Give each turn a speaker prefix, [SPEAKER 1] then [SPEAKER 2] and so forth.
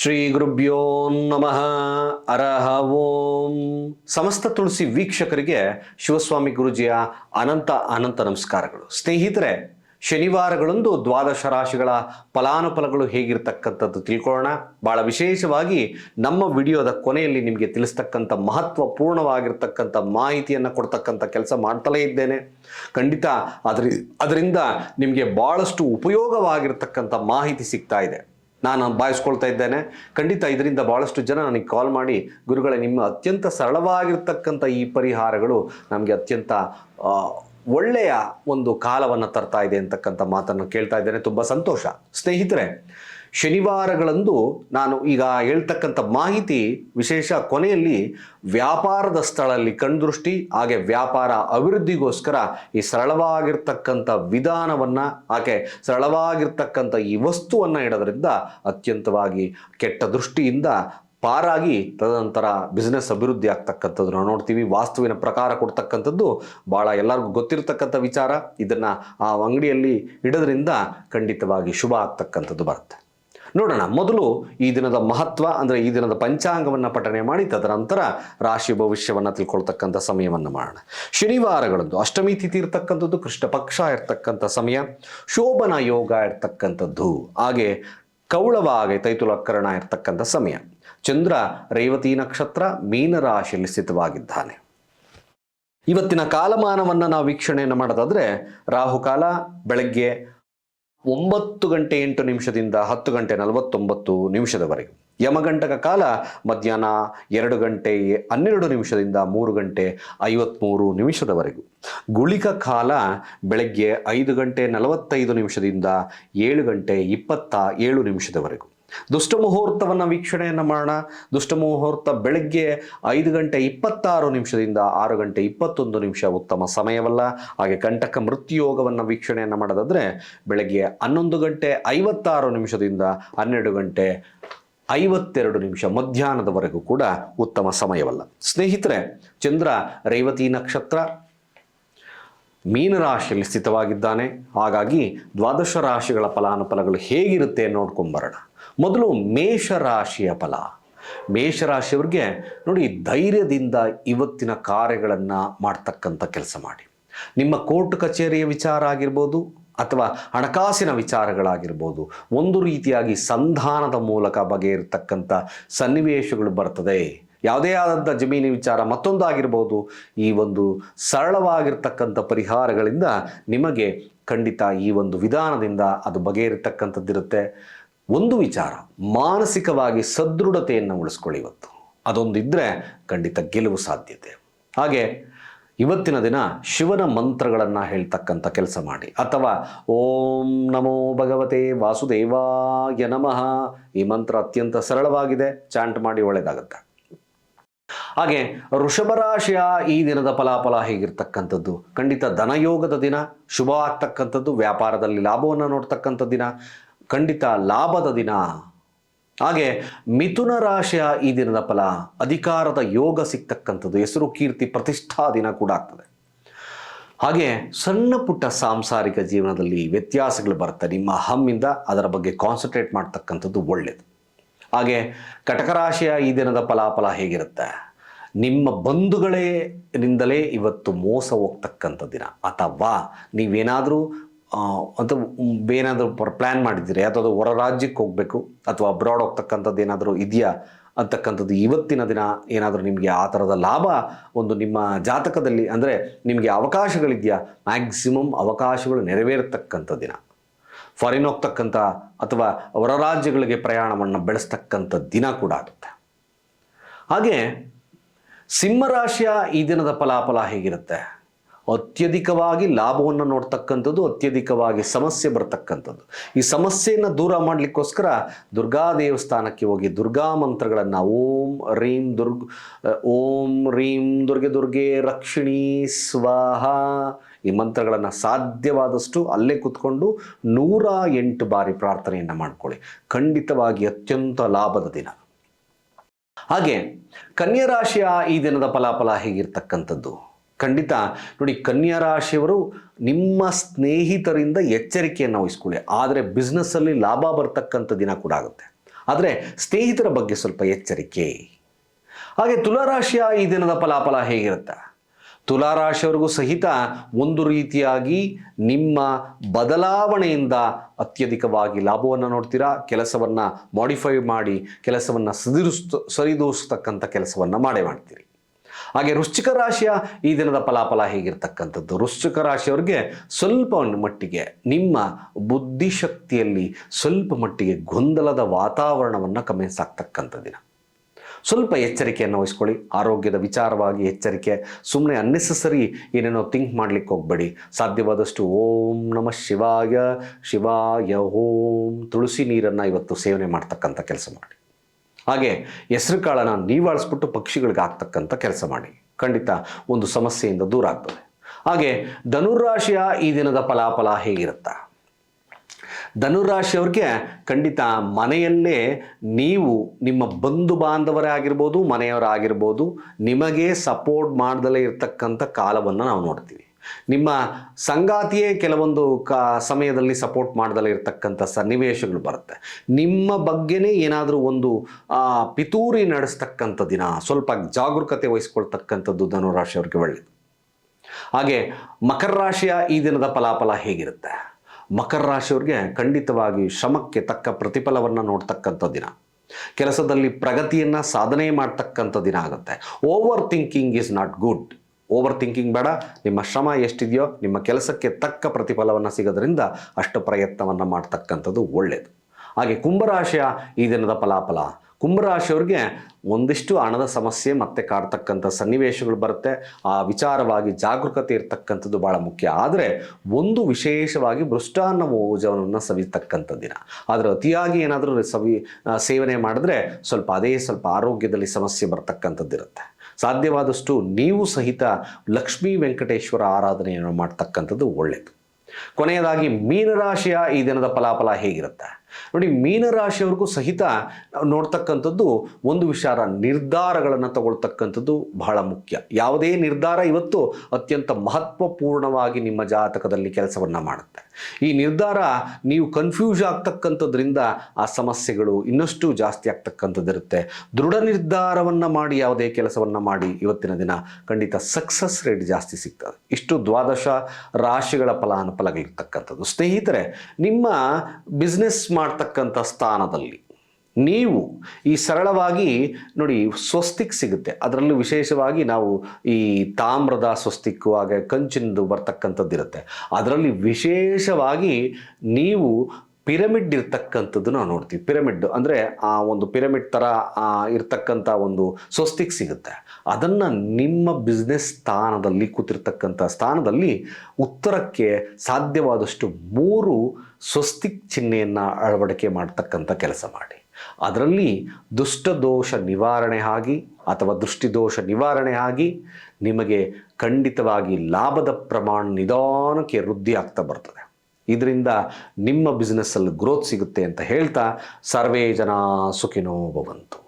[SPEAKER 1] ಶ್ರೀ ಗುರುಭ್ಯೋ ನಮಃ. ಅರಹ ಓಂ. ಸಮಸ್ತ ತುಳಸಿ ವೀಕ್ಷಕರಿಗೆ ಶಿವಸ್ವಾಮಿ ಗುರುಜಿಯ ಅನಂತ ಅನಂತ ನಮಸ್ಕಾರಗಳು. ಸ್ನೇಹಿತರೆ, ಶನಿವಾರಗಳಂದು ದ್ವಾದಶ ರಾಶಿಗಳ ಫಲಾನುಫಲಗಳು ಹೇಗಿರ್ತಕ್ಕಂಥದ್ದು ತಿಳ್ಕೊಳ್ಳೋಣ. ಬಹಳ ವಿಶೇಷವಾಗಿ ನಮ್ಮ ವಿಡಿಯೋದ ಕೊನೆಯಲ್ಲಿ ನಿಮಗೆ ತಿಳಿಸ್ತಕ್ಕಂಥ ಮಹತ್ವಪೂರ್ಣವಾಗಿರ್ತಕ್ಕಂಥ ಮಾಹಿತಿಯನ್ನು ಕೊಡ್ತಕ್ಕಂಥ ಕೆಲಸ ಮಾಡ್ತಲೇ ಇದ್ದೇನೆ. ಖಂಡಿತ ಅದರಿ, ಅದರಿಂದ ನಿಮಗೆ ಭಾಳಷ್ಟು ಉಪಯೋಗವಾಗಿರ್ತಕ್ಕಂಥ ಮಾಹಿತಿ ಸಿಗ್ತಾ ಇದೆ. ನಾನು ಬಾಯಿಸ್ಕೊಳ್ತಾ ಇದ್ದೇನೆ. ಖಂಡಿತ ಇದರಿಂದ ಭಾಳಷ್ಟು ಜನ ನನಗೆ ಕಾಲ್ ಮಾಡಿ, ಗುರುಗಳೇ, ನಿಮ್ಮ ಅತ್ಯಂತ ಸರಳವಾಗಿರ್ತಕ್ಕಂಥ ಈ ಪರಿಹಾರಗಳು ನಮಗೆ ಅತ್ಯಂತ ಒಳ್ಳೆಯ ಒಂದು ಕಾಲವನ್ನು ತರ್ತಾ ಇದೆ ಅಂತಕ್ಕಂಥ ಮಾತನ್ನು ಕೇಳ್ತಾ ಇದ್ದೇನೆ. ತುಂಬ ಸಂತೋಷ. ಸ್ನೇಹಿತರೆ ಶನಿವಾರಗಳಂದು ನಾನು ಈಗ ಹೇಳ್ತಕ್ಕಂಥ ಮಾಹಿತಿ ವಿಶೇಷ ಕೊನೆಯಲ್ಲಿ ವ್ಯಾಪಾರದ ಸ್ಥಳದಲ್ಲಿ ಕಣ್ದೃಷ್ಟಿ, ಹಾಗೆ ವ್ಯಾಪಾರ ಅಭಿವೃದ್ಧಿಗೋಸ್ಕರ ಈ ಸರಳವಾಗಿರ್ತಕ್ಕಂಥ ವಿಧಾನವನ್ನು ಆಕೆ ಸರಳವಾಗಿರ್ತಕ್ಕಂಥ ಈ ವಸ್ತುವನ್ನು ಇಡೋದ್ರಿಂದ ಅತ್ಯಂತವಾಗಿ ಕೆಟ್ಟ ದೃಷ್ಟಿಯಿಂದ ಪಾರಾಗಿ ತದನಂತರ ಬಿಸ್ನೆಸ್ ಅಭಿವೃದ್ಧಿ ಆಗ್ತಕ್ಕಂಥದ್ದು. ನಾವು ನೋಡ್ತೀವಿ, ವಾಸ್ತುವಿನ ಪ್ರಕಾರ ಕೊಡ್ತಕ್ಕಂಥದ್ದು ಭಾಳ ಎಲ್ಲರಿಗೂ ಗೊತ್ತಿರತಕ್ಕಂಥ ವಿಚಾರ. ಇದನ್ನು ಆ ಅಂಗಡಿಯಲ್ಲಿ ಇಡೋದ್ರಿಂದ ಖಂಡಿತವಾಗಿ ಶುಭ ಆಗ್ತಕ್ಕಂಥದ್ದು ಬರುತ್ತೆ. ನೋಡೋಣ, ಮೊದಲು ಈ ದಿನದ ಮಹತ್ವ, ಅಂದರೆ ಈ ದಿನದ ಪಂಚಾಂಗವನ್ನು ಪಠನೆ ಮಾಡಿ, ತದನಂತರ ರಾಶಿ ಭವಿಷ್ಯವನ್ನು ತಿಳ್ಕೊಳ್ತಕ್ಕಂಥ ಸಮಯವನ್ನು ಮಾಡೋಣ. ಶನಿವಾರಗಳಂದು ಅಷ್ಟಮಿ ತಿಥಿ ಇರ್ತಕ್ಕಂಥದ್ದು ಕೃಷ್ಣ ಪಕ್ಷ ಇರ್ತಕ್ಕಂಥ ಸಮಯ, ಶೋಭನ ಯೋಗ ಇರ್ತಕ್ಕಂಥದ್ದು. ಹಾಗೆ ಕೌಳವಾಗಿ ತೈತುಲಕರಣ ಇರ್ತಕ್ಕಂಥ ಸಮಯ. ಚಂದ್ರ ರೇವತಿ ನಕ್ಷತ್ರ ಮೀನರಾಶಿಯಲ್ಲಿ ಸ್ಥಿತವಾಗಿದ್ದಾನೆ. ಇವತ್ತಿನ ಕಾಲಮಾನವನ್ನು ನಾವು ವೀಕ್ಷಣೆಯನ್ನು ಮಾಡೋದಾದರೆ, ರಾಹುಕಾಲ, ಬೆಳಗ್ಗೆ ಒಂಬತ್ತು ಗಂಟೆ ಎಂಟು ನಿಮಿಷದಿಂದ ಹತ್ತು ಗಂಟೆ ನಲವತ್ತೊಂಬತ್ತು ನಿಮಿಷದವರೆಗೆ. ಯಮಗಂಟಕ ಕಾಲ ಮಧ್ಯಾಹ್ನ ಎರಡು ಗಂಟೆ ಹನ್ನೆರಡು ನಿಮಿಷದಿಂದ ಮೂರು ಗಂಟೆ ಐವತ್ತ್ಮೂರು ನಿಮಿಷದವರೆಗೂ. ಗುಳಿಕ ಕಾಲ ಬೆಳಗ್ಗೆ ಐದು ಗಂಟೆ ನಲವತ್ತೈದು ನಿಮಿಷದಿಂದ ಏಳು ಗಂಟೆ ಇಪ್ಪತ್ತ ಏಳು ನಿಮಿಷದವರೆಗೂ. ದುಷ್ಟ ಮುಹೂರ್ತವನ್ನು ವೀಕ್ಷಣೆಯನ್ನು ಮಾಡೋಣ. ದುಷ್ಟ ಮುಹೂರ್ತ ಬೆಳಗ್ಗೆ ಐದು ಗಂಟೆ ಇಪ್ಪತ್ತಾರು ನಿಮಿಷದಿಂದ ಆರು ಗಂಟೆ ಇಪ್ಪತ್ತೊಂದು ನಿಮಿಷ ಉತ್ತಮ ಸಮಯವಲ್ಲ. ಹಾಗೆ ಕಂಟಕ ಮೃತ್ಯುಯೋಗವನ್ನು ವೀಕ್ಷಣೆಯನ್ನು ಮಾಡೋದಾದರೆ ಬೆಳಗ್ಗೆ ಹನ್ನೊಂದು ಗಂಟೆ ಐವತ್ತಾರು ನಿಮಿಷದಿಂದ ಹನ್ನೆರಡು ಗಂಟೆ ಐವತ್ತೆರಡು ನಿಮಿಷ ಮಧ್ಯಾಹ್ನದವರೆಗೂ ಕೂಡ ಉತ್ತಮ ಸಮಯವಲ್ಲ. ಸ್ನೇಹಿತರೆ, ಚಂದ್ರ ರೇವತಿ ನಕ್ಷತ್ರ ಮೀನರಾಶಿಯಲ್ಲಿ ಸ್ಥಿತವಾಗಿದ್ದಾನೆ. ಹಾಗಾಗಿ ದ್ವಾದಶ ರಾಶಿಗಳ ಫಲಾನುಫಲಗಳು ಹೇಗಿರುತ್ತೆ ನೋಡ್ಕೊಂಬರೋಣ. ಮೊದಲು ಮೇಷರಾಶಿಯ ಫಲ. ಮೇಷರಾಶಿಯವ್ರಿಗೆ ನೋಡಿ ಧೈರ್ಯದಿಂದ ಇವತ್ತಿನ ಕಾರ್ಯಗಳನ್ನು ಮಾಡ್ತಕ್ಕಂಥ ಕೆಲಸ ಮಾಡಿ. ನಿಮ್ಮ ಕೋರ್ಟ್ ಕಚೇರಿಯ ವಿಚಾರ ಆಗಿರ್ಬೋದು ಅಥವಾ ಹಣಕಾಸಿನ ವಿಚಾರಗಳಾಗಿರ್ಬೋದು, ಒಂದು ರೀತಿಯಾಗಿ ಸಂಧಾನದ ಮೂಲಕ ಬಗೆಯಿರತಕ್ಕಂಥ ಸನ್ನಿವೇಶಗಳು ಬರ್ತದೆ. ಯಾವುದೇ ಆದಂಥ ಜಮೀನಿನ ವಿಚಾರ ಮತ್ತೊಂದು ಆಗಿರ್ಬೋದು ಈ ಒಂದು ಸರಳವಾಗಿರ್ತಕ್ಕಂಥ ಪರಿಹಾರಗಳಿಂದ ನಿಮಗೆ ಖಂಡಿತ ಈ ಒಂದು ವಿಧಾನದಿಂದ ಅದು ಬಗೆಯಿರತಕ್ಕಂಥದ್ದಿರುತ್ತೆ ಒಂದು ವಿಚಾರ, ಮಾನಸಿಕವಾಗಿ ಸದೃಢತೆಯನ್ನು ಉಳಿಸ್ಕೊಳ್ಳಿ ಇವತ್ತು. ಅದೊಂದಿದ್ರೆ ಖಂಡಿತ ಗೆಲುವು ಸಾಧ್ಯತೆ. ಹಾಗೆ ಇವತ್ತಿನ ದಿನ ಶಿವನ ಮಂತ್ರಗಳನ್ನು ಹೇಳ್ತಕ್ಕಂಥ ಕೆಲಸ ಮಾಡಿ. ಅಥವಾ ಓಂ ನಮೋ ಭಗವತೆ ವಾಸುದೇವಾಯ ನಮಃ. ಈ ಮಂತ್ರ ಅತ್ಯಂತ ಸರಳವಾಗಿದೆ, ಚಾಂಟ್ ಮಾಡಿ ಒಳ್ಳೆಯದಾಗುತ್ತೆ ಹಾಗೆ ವೃಷಭ ರಾಶಿಯ ಈ ದಿನದ ಫಲಾಫಲ ಹೇಗಿರ್ತಕ್ಕಂಥದ್ದು? ಖಂಡಿತ ಧನಯೋಗದ ದಿನ, ಶುಭ ಆಗ್ತಕ್ಕಂಥದ್ದು, ವ್ಯಾಪಾರದಲ್ಲಿ ಲಾಭವನ್ನು ನೋಡ್ತಕ್ಕಂಥ ದಿನ ಖಂಡಿತ ಲಾಭದ ದಿನ. ಹಾಗೆ ಮಿಥುನ ರಾಶಿಯ ಈ ದಿನದ ಫಲ ಅಧಿಕಾರದ ಯೋಗ ಸಿಗ್ತಕ್ಕಂಥದ್ದು. ಹೆಸರು ಕೀರ್ತಿ ಪ್ರತಿಷ್ಠಾ ದಿನ ಕೂಡ ಆಗ್ತದೆ. ಹಾಗೆ ಸಣ್ಣ ಪುಟ್ಟ ಸಾಂಸಾರಿಕ ಜೀವನದಲ್ಲಿ ವ್ಯತ್ಯಾಸಗಳು ಬರುತ್ತೆ. ನಿಮ್ಮ ಹಮ್ಮಿಂದ ಅದರ ಬಗ್ಗೆ ಕಾನ್ಸಂಟ್ರೇಟ್ ಮಾಡ್ತಕ್ಕಂಥದ್ದು ಒಳ್ಳೆಯದು ಹಾಗೆ ಕಟಕ ರಾಶಿಯ ಈ ದಿನದ ಫಲಾಫಲ ಹೇಗಿರುತ್ತೆ? ನಿಮ್ಮ ಬಂಧುಗಳೇ ನಿಂದಲೇ ಇವತ್ತು ಮೋಸ ಹೋಗ್ತಕ್ಕಂಥ ದಿನ. ಅಥವಾ ನೀವೇನಾದರೂ ಅಥವಾ ಏನಾದರೂ ಪ್ಲ್ಯಾನ್ ಮಾಡಿದ್ದೀರಿ? ಅಥವಾ ಹೊರ ರಾಜ್ಯಕ್ಕೆ ಹೋಗಬೇಕು? ಅಥವಾ ಅಬ್ರಾಡ್ ಹೋಗ್ತಕ್ಕಂಥದ್ದು ಏನಾದರೂ ಇದೆಯಾ? ಅಂತಕ್ಕಂಥದ್ದು ಇವತ್ತಿನ ದಿನ ಏನಾದರೂ ನಿಮಗೆ ಆ ಥರದ ಲಾಭ ಒಂದು ನಿಮ್ಮ ಜಾತಕದಲ್ಲಿ ಅಂದರೆ ನಿಮಗೆ ಅವಕಾಶಗಳಿದೆಯಾ? ಮ್ಯಾಕ್ಸಿಮಮ್ ಅವಕಾಶಗಳು ನೆರವೇರತಕ್ಕಂಥ ದಿನ. ಫಾರಿನ್ ಹೋಗ್ತಕ್ಕಂಥ ಅಥವಾ ಹೊರ ರಾಜ್ಯಗಳಿಗೆ ಪ್ರಯಾಣವನ್ನು ಬೆಳೆಸ್ತಕ್ಕಂಥ ದಿನ ಕೂಡ ಆಗುತ್ತೆ. ಹಾಗೆ ಸಿಂಹರಾಶಿಯ ಈ ದಿನದ ಫಲಾಫಲ ಹೇಗಿರುತ್ತೆ? ಅತ್ಯಧಿಕವಾಗಿ ಲಾಭವನ್ನು ನೋಡ್ತಕ್ಕಂಥದ್ದು, ಅತ್ಯಧಿಕವಾಗಿ ಸಮಸ್ಯೆ ಬರ್ತಕ್ಕಂಥದ್ದು. ಈ ಸಮಸ್ಯೆಯನ್ನು ದೂರ ಮಾಡಲಿಕ್ಕೋಸ್ಕರ ದುರ್ಗಾ ದೇವಸ್ಥಾನಕ್ಕೆ ಹೋಗಿ ದುರ್ಗಾ ಮಂತ್ರಗಳನ್ನು ಓಂ ರೀಂ ದುರ್ಗ್ ಓಂ ರೀಂ ದುರ್ಗೆ ದುರ್ಗೆ ರಕ್ಷಿಣಿ ಸ್ವಾಹ ಈ ಮಂತ್ರಗಳನ್ನು ಸಾಧ್ಯವಾದಷ್ಟು ಅಲ್ಲೇ ಕೂತ್ಕೊಂಡು ನೂರ ಎಂಟು ಬಾರಿ ಪ್ರಾರ್ಥನೆಯನ್ನು ಮಾಡ್ಕೊಳ್ಳಿ. ಖಂಡಿತವಾಗಿ ಅತ್ಯಂತ ಲಾಭದ ದಿನ. ಹಾಗೆ ಕನ್ಯಾ ರಾಶಿಯ ಈ ದಿನದ ಫಲಾಫಲ ಹೇಗಿರ್ತಕ್ಕಂಥದ್ದು? ಖಂಡಿತ. ನೋಡಿ, ಕನ್ಯಾ ರಾಶಿಯವರು ನಿಮ್ಮ ಸ್ನೇಹಿತರಿಂದ ಎಚ್ಚರಿಕೆಯನ್ನು ವಹಿಸ್ಕೊಳ್ಳಿ. ಆದರೆ ಬಿಸ್ನೆಸ್ಸಲ್ಲಿ ಲಾಭ ಬರ್ತಕ್ಕಂಥ ದಿನ ಕೂಡ ಆಗುತ್ತೆ. ಆದರೆ ಸ್ನೇಹಿತರ ಬಗ್ಗೆ ಸ್ವಲ್ಪ ಎಚ್ಚರಿಕೆ. ಹಾಗೆ ತುಲಾರಾಶಿಯ ಈ ದಿನದ ಫಲಾಫಲ ಹೇಗಿರುತ್ತೆ? ತುಲಾರಾಶಿಯವರಿಗೂ ಸಹಿತ ಒಂದು ರೀತಿಯಾಗಿ ನಿಮ್ಮ ಬದಲಾವಣೆಯಿಂದ ಅತ್ಯಧಿಕವಾಗಿ ಲಾಭವನ್ನು ನೋಡ್ತೀರಾ? ಕೆಲಸವನ್ನು ಮಾಡಿಫೈ ಮಾಡಿ, ಕೆಲಸವನ್ನು ಸದಿರಿಸ್ತ ಸರಿದೂಡಿಸ್ತಕ್ಕಂಥ ಕೆಲಸವನ್ನು ಮಾಡೇ ಮಾಡ್ತೀರಿ. ಹಾಗೆ ವೃಶ್ಚಿಕ ರಾಶಿಯ ಈ ದಿನದ ಫಲಾಫಲ ಹೇಗಿರ್ತಕ್ಕಂಥದ್ದು? ವೃಶ್ಚಿಕ ರಾಶಿಯವರಿಗೆ ಸ್ವಲ್ಪ ಮಟ್ಟಿಗೆ ನಿಮ್ಮ ಬುದ್ಧಿಶಕ್ತಿಯಲ್ಲಿ ಸ್ವಲ್ಪ ಮಟ್ಟಿಗೆ ಗೊಂದಲದ ವಾತಾವರಣವನ್ನು ಗಮನಿಸಾಗ್ತಕ್ಕಂಥ ದಿನ. ಸ್ವಲ್ಪ ಎಚ್ಚರಿಕೆಯನ್ನು ವಹಿಸ್ಕೊಳ್ಳಿ. ಆರೋಗ್ಯದ ವಿಚಾರವಾಗಿ ಎಚ್ಚರಿಕೆ ಸುಮ್ಮನೆ ಅನ್ನೆಸಸರಿ ಏನೇನೋ ಥಿಂಕ್ ಮಾಡ್ಲಿಕ್ಕೆ ಹೋಗಬೇಡಿ. ಸಾಧ್ಯವಾದಷ್ಟು ಓಂ ನಮ ಶಿವಾಯ ಶಿವಾಯ ಓಂ ತುಳಸಿ ನೀರನ್ನು ಇವತ್ತು ಸೇವನೆ ಮಾಡ್ತಕ್ಕಂಥ ಕೆಲಸ ಮಾಡಿ. ಹಾಗೆ ಹೆಸರು ಕಾಳನ್ನು ನೀವಾಳಿಸ್ಬಿಟ್ಟು ಪಕ್ಷಿಗಳಿಗೆ ಆಗ್ತಕ್ಕಂಥ ಕೆಲಸ ಮಾಡಿ. ಖಂಡಿತ ಒಂದು ಸಮಸ್ಯೆಯಿಂದ ದೂರ ಆಗ್ತದೆ. ಹಾಗೆ ಧನುರಾಶಿಯ ಈ ದಿನದ ಫಲಾಫಲ ಹೇಗಿರುತ್ತಾ? ಧನುರಾಶಿಯವ್ರಿಗೆ ಖಂಡಿತ ಮನೆಯಲ್ಲೇ ನೀವು ನಿಮ್ಮ ಬಂಧು ಬಾಂಧವರೇ ಆಗಿರ್ಬೋದು ಮನೆಯವರಾಗಿರ್ಬೋದು ನಿಮಗೆ ಸಪೋರ್ಟ್ ಮಾಡ್ದಲೇ ಇರತಕ್ಕಂಥ ಕಾಲವನ್ನು ನಾವು ನೋಡ್ತೀವಿ. ನಿಮ್ಮ ಸಂಗಾತಿಯೇ ಕೆಲವೊಂದು ಕ ಸಮಯದಲ್ಲಿ ಸಪೋರ್ಟ್ ಮಾಡ್ದಲೇ ಇರತಕ್ಕಂಥ ಸನ್ನಿವೇಶಗಳು ಬರುತ್ತೆ. ನಿಮ್ಮ ಬಗ್ಗೆನೇ ಏನಾದರೂ ಒಂದು ಪಿತೂರಿ ನಡೆಸ್ತಕ್ಕಂಥ ದಿನ, ಸ್ವಲ್ಪ ಜಾಗರೂಕತೆ ವಹಿಸ್ಕೊಳ್ತಕ್ಕಂಥದ್ದು ಧನುರಾಶಿಯವ್ರಿಗೆ ಒಳ್ಳೆಯದು ಹಾಗೆ ಮಕರ ರಾಶಿಯ ಈ ದಿನದ ಫಲಾಫಲ ಹೇಗಿರುತ್ತೆ? ಮಕರ ರಾಶಿಯವ್ರಿಗೆ ಖಂಡಿತವಾಗಿ ಶ್ರಮಕ್ಕೆ ತಕ್ಕ ಪ್ರತಿಫಲವನ್ನು ನೋಡ್ತಕ್ಕಂಥ ದಿನ. ಕೆಲಸದಲ್ಲಿ ಪ್ರಗತಿಯನ್ನು ಸಾಧನೆ ಮಾಡ್ತಕ್ಕಂಥ ದಿನ ಆಗುತ್ತೆ. Over thinking is not good over thinking ಬೇಡ. ನಿಮ್ಮ ಶ್ರಮ ಎಷ್ಟಿದೆಯೋ, ನಿಮ್ಮ ಕೆಲಸಕ್ಕೆ ತಕ್ಕ ಪ್ರತಿಫಲವನ್ನು ಸಿಗೋದ್ರಿಂದ ಅಷ್ಟು ಪ್ರಯತ್ನವನ್ನು ಮಾಡ್ತಕ್ಕಂಥದ್ದು ಒಳ್ಳೆಯದು ಹಾಗೆ ಕುಂಭರಾಶಿಯ ಈ ದಿನದ ಫಲಾಫಲ. ಕುಂಭರಾಶಿಯವ್ರಿಗೆ ಒಂದಿಷ್ಟು ಹಣದ ಸಮಸ್ಯೆ ಮತ್ತೆ ಕಾಡ್ತಕ್ಕಂಥ ಸನ್ನಿವೇಶಗಳು ಬರುತ್ತೆ. ಆ ವಿಚಾರವಾಗಿ ಜಾಗರೂಕತೆ ಇರ್ತಕ್ಕಂಥದ್ದು ಭಾಳ ಮುಖ್ಯ. ಆದರೆ ಒಂದು ವಿಶೇಷವಾಗಿ ಮೃಷ್ಟಾನ್ನ ಭೋಜನವನ್ನು ಸವಿತಕ್ಕಂಥ ದಿನ. ಆದರೆ ಅತಿಯಾಗಿ ಏನಾದರೂ ಸವಿ ಸೇವನೆ ಮಾಡಿದ್ರೆ ಸ್ವಲ್ಪ ಅದೇ ಸ್ವಲ್ಪ ಆರೋಗ್ಯದಲ್ಲಿ ಸಮಸ್ಯೆ ಬರ್ತಕ್ಕಂಥದ್ದಿರುತ್ತೆ. ಸಾಧ್ಯವಾದಷ್ಟು ನೀವು ಸಹಿತ ಲಕ್ಷ್ಮೀ ವೆಂಕಟೇಶ್ವರ ಆರಾಧನೆಯನ್ನು ಮಾಡ್ತಕ್ಕಂಥದ್ದು ಒಳ್ಳೆಯದು ಕೊನೆಯದಾಗಿ ಮೀನರಾಶಿಯ ಈ ದಿನದ ಫಲಾಫಲ ಹೇಗಿರುತ್ತೆ? ನೋಡಿ, ಮೀನರಾಶಿಯವ್ರಿಗೂ ಸಹಿತ ನೋಡ್ತಕ್ಕಂಥದ್ದು ಒಂದು ವಿಚಾರ, ನಿರ್ಧಾರಗಳನ್ನು ತಗೊಳ್ತಕ್ಕಂಥದ್ದು ಬಹಳ ಮುಖ್ಯ. ಯಾವುದೇ ನಿರ್ಧಾರ ಇವತ್ತು ಅತ್ಯಂತ ಮಹತ್ವಪೂರ್ಣವಾಗಿ ನಿಮ್ಮ ಜಾತಕದಲ್ಲಿ ಕೆಲಸವನ್ನು ಮಾಡುತ್ತೆ. ಈ ನಿರ್ಧಾರ ನೀವು ಕನ್ಫ್ಯೂಸ್ ಆಗ್ತಕ್ಕಂಥದ್ರಿಂದ ಆ ಸಮಸ್ಯೆಗಳು ಇನ್ನಷ್ಟು ಜಾಸ್ತಿ ಆಗ್ತಕ್ಕಂಥದ್ದಿರುತ್ತೆ. ದೃಢ ನಿರ್ಧಾರವನ್ನು ಮಾಡಿ, ಯಾವುದೇ ಕೆಲಸವನ್ನು ಮಾಡಿ ಇವತ್ತಿನ ದಿನ ಖಂಡಿತ ಸಕ್ಸಸ್ ರೇಟ್ ಜಾಸ್ತಿ ಸಿಗ್ತದೆ. ಇಷ್ಟು ದ್ವಾದಶ ರಾಶಿಗಳ ಫಲಾನುಫಲಗಳಿರ್ತಕ್ಕಂಥದ್ದು. ಸ್ನೇಹಿತರೆ, ನಿಮ್ಮ ಬಿಸ್ನೆಸ್ ಮಾಡ್ತಕ್ಕಂಥ ಸ್ಥಾನದಲ್ಲಿ ನೀವು ಈ ಸರಳವಾಗಿ ನೋಡಿ ಸ್ವಸ್ತಿಕ್ ಸಿಗುತ್ತೆ. ಅದರಲ್ಲೂ ವಿಶೇಷವಾಗಿ ನಾವು ಈ ತಾಮ್ರದ ಸ್ವಸ್ತಿಕ್ಕು, ಹಾಗೆ ಕಂಚಿನದು ಬರ್ತಕ್ಕಂಥದ್ದಿರುತ್ತೆ ಅದರಲ್ಲಿ ವಿಶೇಷವಾಗಿ ನೀವು ಪಿರಮಿಡ್ ಇರ್ತಕ್ಕಂಥದ್ದು ನಾವು ನೋಡ್ತೀವಿ. ಪಿರಮಿಡ್ ಅಂದರೆ ಆ ಒಂದು ಪಿರಮಿಡ್ ಥರ ಇರತಕ್ಕಂಥ ಒಂದು ಸ್ವಸ್ತಿಕ್ ಸಿಗುತ್ತೆ. ಅದನ್ನು ನಿಮ್ಮ ಬಿಸ್ನೆಸ್ ಸ್ಥಾನದಲ್ಲಿ, ಕೂತಿರ್ತಕ್ಕಂಥ ಸ್ಥಾನದಲ್ಲಿ ಉತ್ತರಕ್ಕೆ ಸಾಧ್ಯವಾದಷ್ಟು ಮೂರು ಸ್ವಸ್ತಿಕ್ ಚಿಹ್ನೆಯನ್ನು ಅಳವಡಿಕೆ ಮಾಡ್ತಕ್ಕಂಥ ಕೆಲಸ ಮಾಡಿ. ಅದರಲ್ಲಿ ದುಷ್ಟದೋಷ ನಿವಾರಣೆ ಆಗಿ ಅಥವಾ ದೃಷ್ಟಿದೋಷ ನಿವಾರಣೆ ಆಗಿ ನಿಮಗೆ ಖಂಡಿತವಾಗಿ ಲಾಭದ ಪ್ರಮಾಣ ನಿಧಾನಕ್ಕೆ ವೃದ್ಧಿ ಆಗ್ತಾ ಬರ್ತದೆ. ಇದರಿಂದ ನಿಮ್ಮ ಬಿಸ್ನೆಸ್ಸಲ್ಲಿ ಗ್ರೋತ್ ಸಿಗುತ್ತೆ ಅಂತ ಹೇಳ್ತಾ ಸರ್ವೇ ಜನ ಸುಖಿನೋ ಭವಂತು.